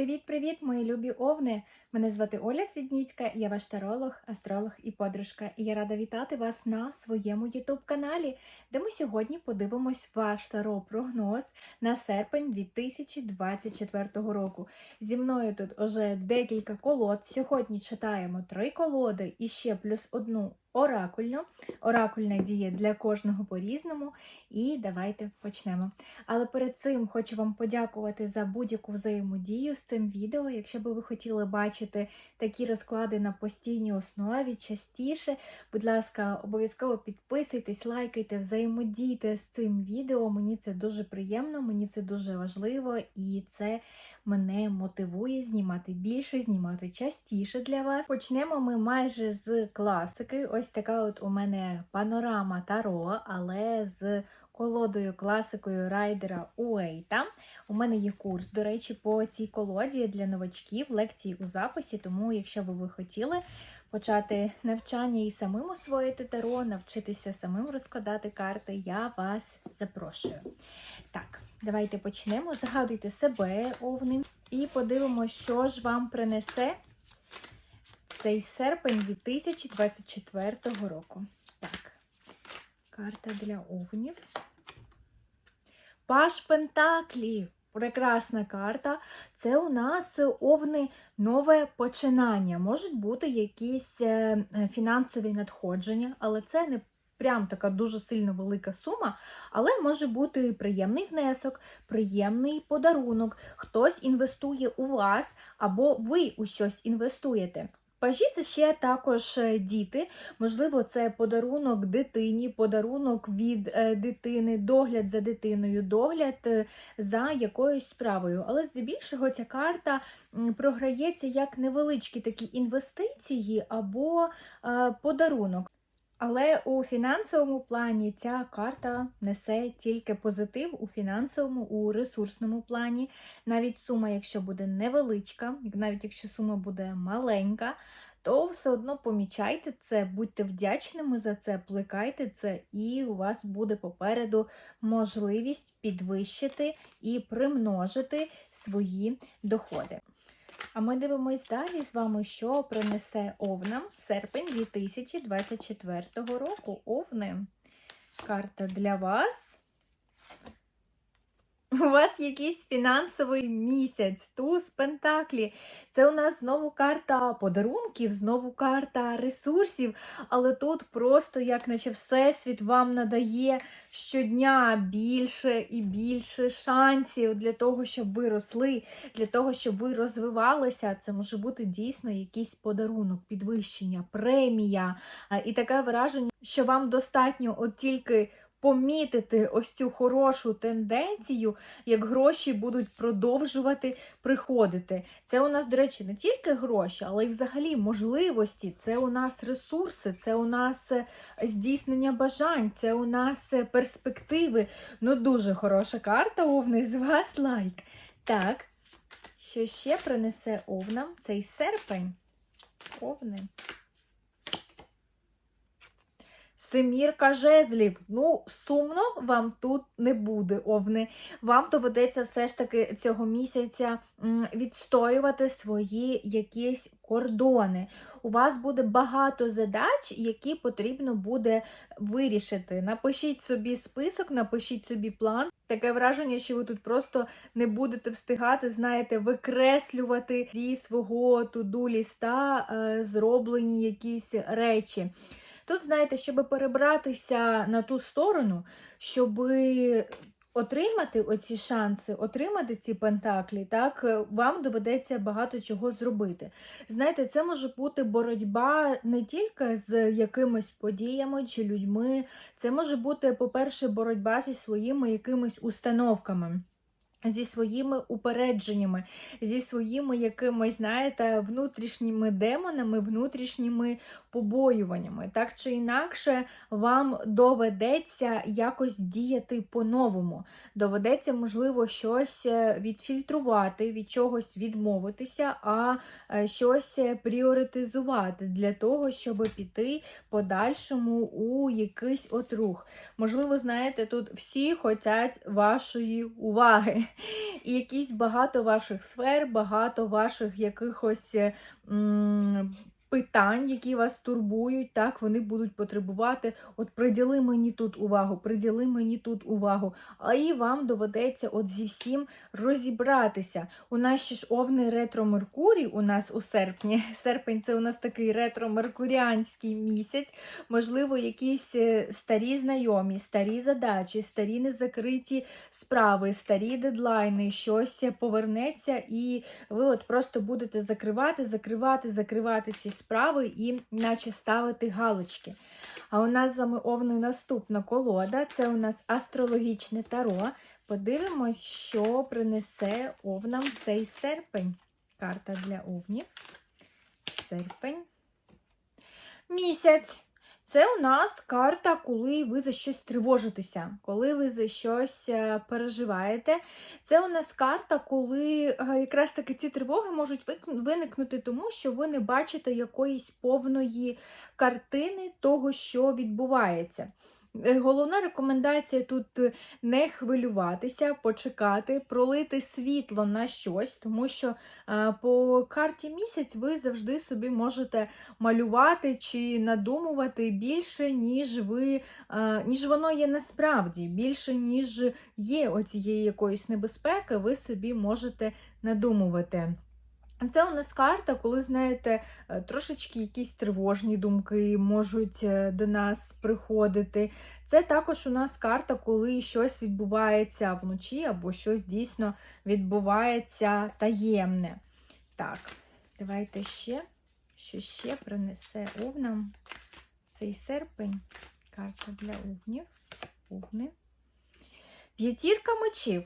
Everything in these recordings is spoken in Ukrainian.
Привіт-привіт, мої любі овни! Мене звати Оля Свідніцька, я ваш таролог, астролог і подружка. І я рада вітати вас на своєму ютуб-каналі, де ми сьогодні подивимось ваш таро-прогноз на серпень 2024 року. Зі мною тут уже декілька колод. Сьогодні читаємо три колоди і ще плюс одну оракульну. Оракульна діє для кожного по-різному. І давайте почнемо. Але перед цим хочу вам подякувати за будь-яку взаємодію з цим відео. Якщо би ви хотіли бачити такі розклади на постійній основі частіше, будь ласка, обов'язково підписуйтесь, лайкайте, взаємодійте з цим відео. Мені це дуже приємно, мені це дуже важливо і це мене мотивує знімати більше, знімати частіше для вас. Почнемо ми майже з класики. Ось така от у мене панорама Таро, але з колодою класикою райдера Уейта. У мене є курс, до речі, по цій колоді для новачків, лекції у записі. Тому, якщо би ви хотіли почати навчання і самим освоїти таро, навчитися самим розкладати карти, я вас запрошую. Так, давайте почнемо. Загадуйте себе, овни, і подивимося, що ж вам принесе цей серпень 2024 року. Так, карта для овнів. Паш Пентаклі. Прекрасна карта. Це у нас овни нове починання. Можуть бути якісь е, фінансові надходження, але це не прям така дуже сильно велика сума, але може бути приємний внесок, приємний подарунок. Хтось інвестує у вас, або ви у щось інвестуєте. Пажі це ще також е, діти, можливо, це подарунок дитині, подарунок від е, дитини, догляд за дитиною, догляд е, за якоюсь справою. Але здебільшого ця карта програється як невеличкі такі інвестиції або подарунок. Але у фінансовому плані ця карта несе тільки позитив у фінансовому, у ресурсному плані. Навіть сума, якщо буде невеличка, навіть якщо сума буде маленька, то все одно помічайте це, будьте вдячними за це, плекайте це, і у вас буде попереду можливість підвищити і примножити свої доходи. А ми дивимось далі з вами, що принесе овнам серпень 2024 року. Овни. Карта для вас. У вас якийсь фінансовий місяць, туз Пентаклі. Це у нас знову карта подарунків, знову карта ресурсів, але тут просто, як наче Всесвіт вам надає щодня більше і більше шансів для того, щоб ви росли, для того, щоб ви розвивалися. Це може бути дійсно якийсь подарунок, підвищення, премія. І таке враження, що вам достатньо от тільки помітити ось цю хорошу тенденцію, як гроші будуть продовжувати приходити. Це у нас, до речі, не тільки гроші, але й взагалі можливості. Це у нас ресурси, це у нас е, здійснення бажань, це у нас е, перспективи. Ну, дуже хороша карта, овни, з вас лайк. Так, що ще принесе овнам цей серпень? Овни. Семірка жезлів. Ну, сумно вам тут не буде, овни. Вам доведеться все ж таки цього місяця відстоювати свої якісь кордони. У вас буде багато задач, які потрібно буде вирішити. Напишіть собі список, напишіть собі план. Таке враження, що ви тут просто не будете встигати, знаєте, викреслювати зі свого туду ліста е, зроблені якісь речі. Тут, знаєте, щоб перебратися на ту сторону, щоб отримати оці шанси, отримати ці пентаклі, так, вам доведеться багато чого зробити. Знаєте, це може бути боротьба не тільки з якимись подіями чи людьми, це може бути, по-перше, боротьба зі своїми якимись установками. Зі своїми упередженнями, зі своїми якимись, знаєте, внутрішніми демонами, внутрішніми побоюваннями. Так чи інакше, вам доведеться якось діяти по-новому. Доведеться, можливо, щось е, відфільтрувати, від чогось відмовитися, а е, щось пріоритизувати для того, щоб піти подальшому у якийсь отрух. Можливо, знаєте, тут всі хочуть вашої уваги. І якісь багато ваших сфер, багато ваших якихось е, питань, які вас турбують, так, вони будуть потребувати. От приділи мені тут увагу, приділи мені тут увагу. А і вам доведеться от зі всім розібратися. У нас ще ж овний ретро Меркурій у нас у серпні. Серпень це у нас такий ретро-меркуріанський місяць. Можливо, якісь е, старі знайомі, старі задачі, старі незакриті справи, старі дедлайни, щось повернеться, і ви от просто будете закривати, закривати, закривати ці справи і наче ставити галочки. А у нас з вами овни наступна колода. Це у нас астрологічне таро. Подивимось, що принесе овнам цей серпень. Карта для овнів. Серпень. Місяць. Це у нас карта, коли ви за щось тривожитеся, коли ви за щось е, переживаєте. Це у нас карта, коли е, якраз таки ці тривоги можуть виникнути тому, що ви не бачите якоїсь повної картини того, що відбувається. Е, Головна рекомендація тут е, не хвилюватися, почекати, пролити світло на щось, тому що е, по карті місяць ви завжди собі можете малювати чи надумувати більше, ніж ви, ніж воно є насправді, більше, ніж є оцієї якоїсь небезпеки, ви собі можете надумувати. Це у нас карта, коли, знаєте, е, трошечки якісь тривожні думки можуть е, до нас приходити. Це також у нас карта, коли щось відбувається вночі, або щось дійсно відбувається таємне. Так, давайте ще, що ще принесе овнам цей серпень. Карта для овнів. Овни. П'ятірка мечів.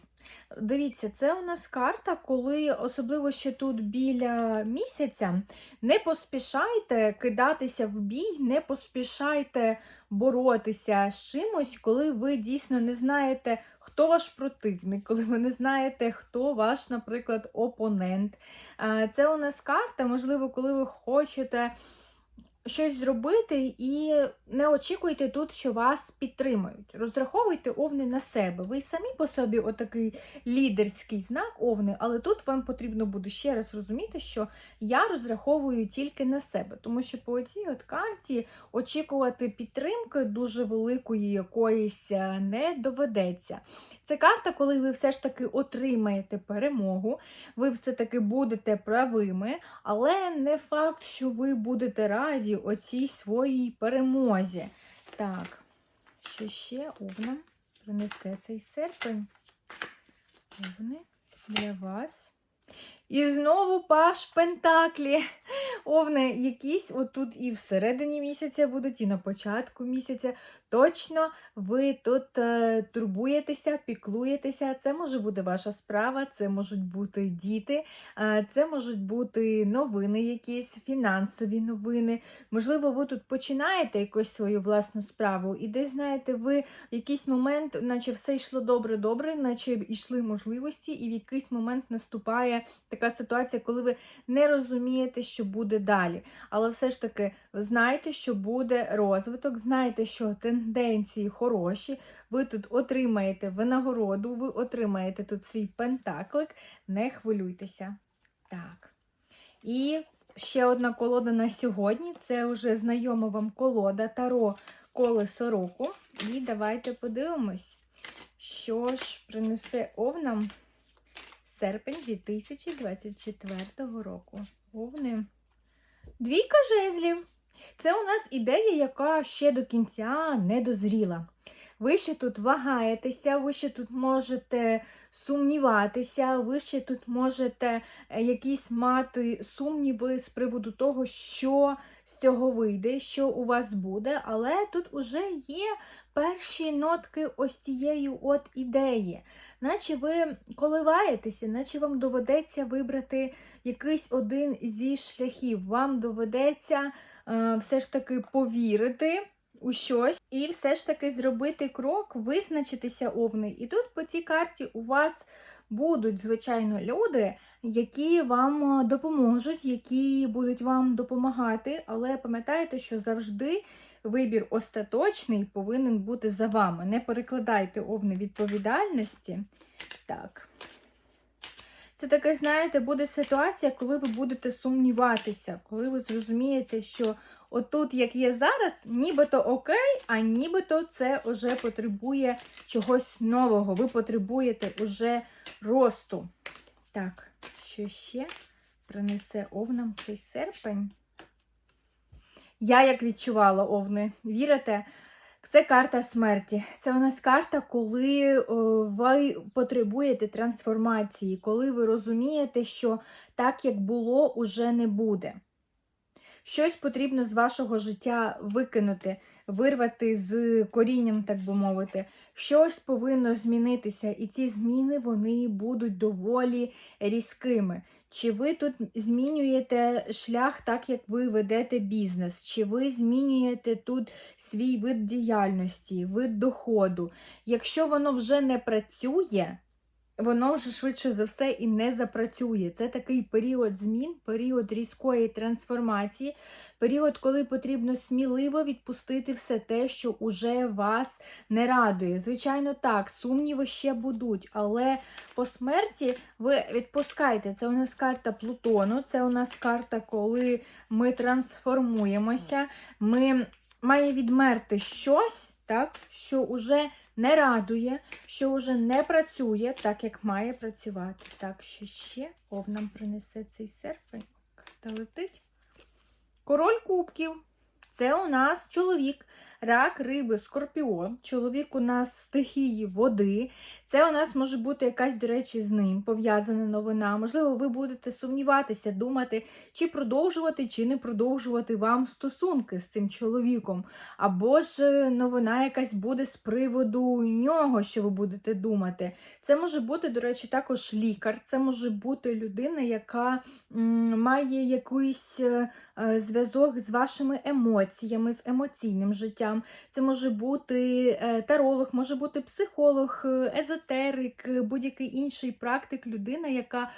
Дивіться, це у нас карта, коли, особливо ще тут біля місяця, не поспішайте кидатися в бій, не поспішайте боротися з чимось, коли ви дійсно не знаєте, хто ваш противник, коли ви не знаєте, хто ваш, наприклад, опонент. Це у нас карта, можливо, коли ви хочете щось зробити і не очікуйте тут, що вас підтримують. Розраховуйте овни на себе. Ви самі по собі отакий лідерський знак овни, але тут вам потрібно буде ще раз розуміти, що я розраховую тільки на себе, тому що по цій от карті очікувати підтримки дуже великої якоїсь е, не доведеться. Це карта, коли ви все ж таки отримаєте перемогу, ви все-таки будете правими, але не факт, що ви будете раді оцій своїй перемозі. Так, що ще овна принесе цей серпень? Овни для вас. І знову паш Пентаклі. Овни якісь отут і всередині місяця будуть, і на початку місяця. Точно ви тут е, турбуєтеся, піклуєтеся. Це може бути ваша справа, це можуть бути діти, е, це можуть бути новини, якісь фінансові новини. Можливо, ви тут починаєте якусь свою власну справу, і десь знаєте, ви в якийсь момент, наче все йшло добре-добре, наче йшли можливості, і в якийсь момент наступає така ситуація, коли ви не розумієте, що буде далі. Але все ж таки знаєте, що буде розвиток, знаєте, що тенденції хороші, ви тут отримаєте винагороду, ви отримаєте тут свій пентаклик, не хвилюйтеся. Так. І ще одна колода на сьогодні це вже знайома вам колода Таро Колесо року. І давайте подивимось, що ж принесе овнам серпень 2024 року. Овни. Двійка жезлів. Це у нас ідея, яка ще до кінця не дозріла. Ви ще тут вагаєтеся, ви ще тут можете сумніватися, ви ще тут можете е, якісь мати сумніви з приводу того, що з цього вийде, що у вас буде, але тут уже є перші нотки ось цієї от ідеї. Наче ви коливаєтеся, наче вам доведеться вибрати якийсь один зі шляхів. Вам доведеться все ж таки повірити у щось і все ж таки зробити крок, визначитися овни. І тут по цій карті у вас будуть, звичайно, люди, які вам е, допоможуть, які будуть вам допомагати, але пам'ятайте, що завжди вибір остаточний повинен бути за вами. Не перекладайте овни відповідальності. Так. Це таке, знаєте, буде ситуація, коли ви будете сумніватися, коли ви зрозумієте, що отут, як є зараз, нібито окей, а нібито це вже потребує чогось нового. Ви потребуєте уже росту. Так, що ще принесе овнам цей серпень? Я як відчувала овни, вірите? Це карта смерті. Це у нас карта, коли ви потребуєте трансформації, коли ви розумієте, що так, як було, уже не буде. Щось потрібно з вашого життя викинути, вирвати з корінням, так би мовити. Щось повинно змінитися, і ці зміни вони будуть доволі різкими. Чи ви тут змінюєте шлях так, як ви ведете бізнес? Чи ви змінюєте тут свій вид діяльності, вид доходу? Якщо воно вже не працює, воно вже швидше за все і не запрацює. Це такий період змін, період різкої трансформації, період, коли потрібно сміливо відпустити все те, що уже вас не радує. Звичайно, так, сумніви ще будуть, але по смерті ви відпускаєте. Це у нас карта Плутону, це у нас карта, коли ми трансформуємося, ми має відмерти щось, так, що вже не радує, що вже не працює так, як має працювати. Так, що ще Ов нам принесе цей серпень. та летить. Король кубків. Це у нас чоловік, рак, риби, скорпіон. Чоловік у нас стихії води. Це у нас може бути якась, до речі, з ним пов'язана новина. Можливо, ви будете сумніватися, думати, чи продовжувати, чи не продовжувати вам стосунки з цим чоловіком. Або ж е, новина якась буде з приводу нього, що ви будете думати. Це може бути, до речі, також лікар, це може бути людина, яка має якийсь е, е, зв'язок з вашими емоціями, з емоційним життям. Це може бути е, таролог, може бути психолог, е, езотерик, е, будь-який інший практик, людина, яка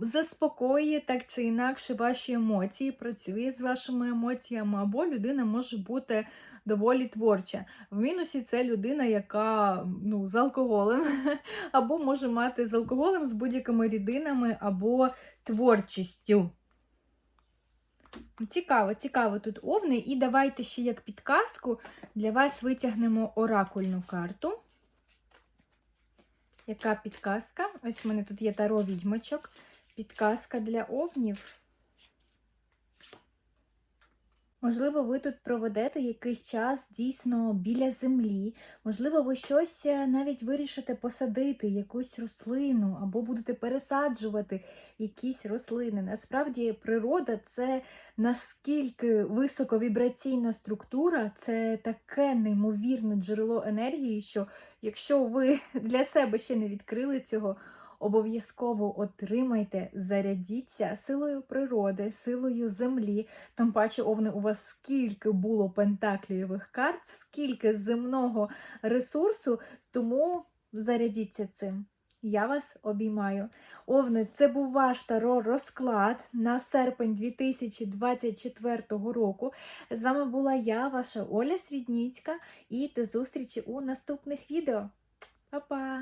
заспокоює так чи інакше ваші емоції, працює з вашими емоціями, або людина може бути доволі творча. В мінусі це людина, яка ну, з алкоголем, або може мати з алкоголем, з будь-якими рідинами, або творчістю. Цікаво, цікаво тут овни. І давайте ще як підказку для вас витягнемо оракульну карту. Яка підказка? Ось у мене тут є таро відьмочок. Підказка для овнів. Можливо, ви тут проведете якийсь час дійсно біля землі. Можливо, ви щось е, навіть вирішите посадити, якусь рослину, або будете пересаджувати якісь рослини. Насправді, природа це наскільки високовібраційна структура, це таке неймовірне джерело енергії, що якщо ви для себе ще не відкрили цього, обов'язково отримайте, зарядіться силою природи, силою землі. Тим паче, овни, у вас скільки було пентаклієвих карт, скільки земного ресурсу, тому зарядіться цим. Я вас обіймаю. Овни, це був ваш таро розклад на серпень 2024 року. З вами була я, ваша Оля Свідніцька, і до зустрічі у наступних відео. Па-па!